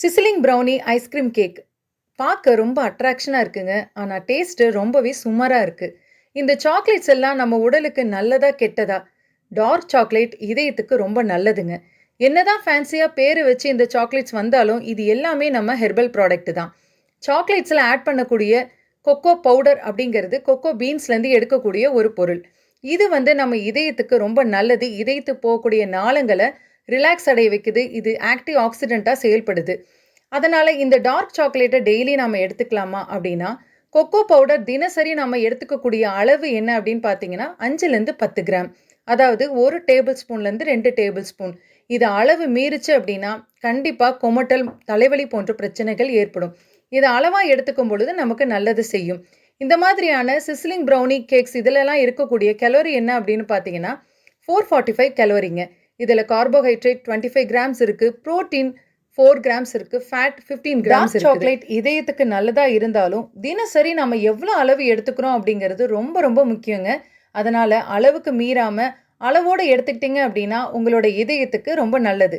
Sizzling brownie ice cream cake. பார்க்க ரொம்ப அட்ராக்ஷனாக இருக்குங்க. ஆனால் டேஸ்ட்டு ரொம்பவே சுமாராக இருக்குது இந்த சாக்லேட்ஸ் எல்லாம் நம்ம உடலுக்கு நல்லதா கெட்டதா? டார்க் சாக்லேட் இதயத்துக்கு ரொம்ப நல்லதுங்க. என்னதான் ஃபேன்சியாக பேர் வச்சு இந்த சாக்லேட்ஸ் வந்தாலும் இது எல்லாமே நம்ம ஹெர்பல் ப்ராடக்ட் தான். சாக்லேட்ஸில் ஆட் பண்ணக்கூடிய கொக்கோ பவுடர் அப்படிங்கிறது கொக்கோ பீன்ஸ்லேருந்து எடுக்கக்கூடிய ஒரு பொருள். இது வந்து நம்ம இதயத்துக்கு ரொம்ப நல்லது. இதயத்துக்கு போகக்கூடிய நாளங்களை ரிலாக்ஸ் அடைய வைக்குது. இது ஆக்டிவ் ஆக்சிடெண்ட்டாக செயல்படுது. அதனால் இந்த டார்க் சாக்லேட்டை டெய்லி நம்ம எடுத்துக்கலாமா அப்படின்னா கொக்கோ பவுடர் தினசரி நம்ம எடுத்துக்கக்கூடிய அளவு என்ன அப்படின்னு பார்த்தீங்கன்னா அஞ்சுலேருந்து பத்து கிராம். அதாவது ஒரு டேபிள் ஸ்பூன்லேருந்து ரெண்டு டேபிள் ஸ்பூன் இது அளவு மீறிச்சு அப்படின்னா கண்டிப்பாக கொமட்டல் தலைவலி போன்ற பிரச்சனைகள் ஏற்படும். இதை அளவாக எடுத்துக்கும் பொழுது நமக்கு நல்லது செய்யும். இந்த மாதிரியான சிஸ்லிங் ப்ரௌனி கேக்ஸ் இதிலெல்லாம் இருக்கக்கூடிய கலோரி என்ன அப்படின்னு பார்த்தீங்கன்னா ஃபோர் ஃபார்ட்டி ஃபைவ் கலோரிங்க இதில் கார்போஹைட்ரேட் டுவெண்ட்டி ஃபைவ் கிராம்ஸ் இருக்குது ப்ரோட்டீன் ஃபோர் கிராம்ஸ் இருக்குது ஃபேட் ஃபிஃப்டீன் கிராம்ஸ் சாக்லேட் இதயத்துக்கு நல்லதாக இருந்தாலும் தினசரி நம்ம எவ்வளோ அளவு எடுத்துக்கிறோம் அப்படிங்கிறது ரொம்ப ரொம்ப முக்கியங்க. அதனால் அளவுக்கு மீறாமல் அளவோடு எடுத்துக்கிட்டீங்க அப்படின்னா உங்களோட இதயத்துக்கு ரொம்ப நல்லது.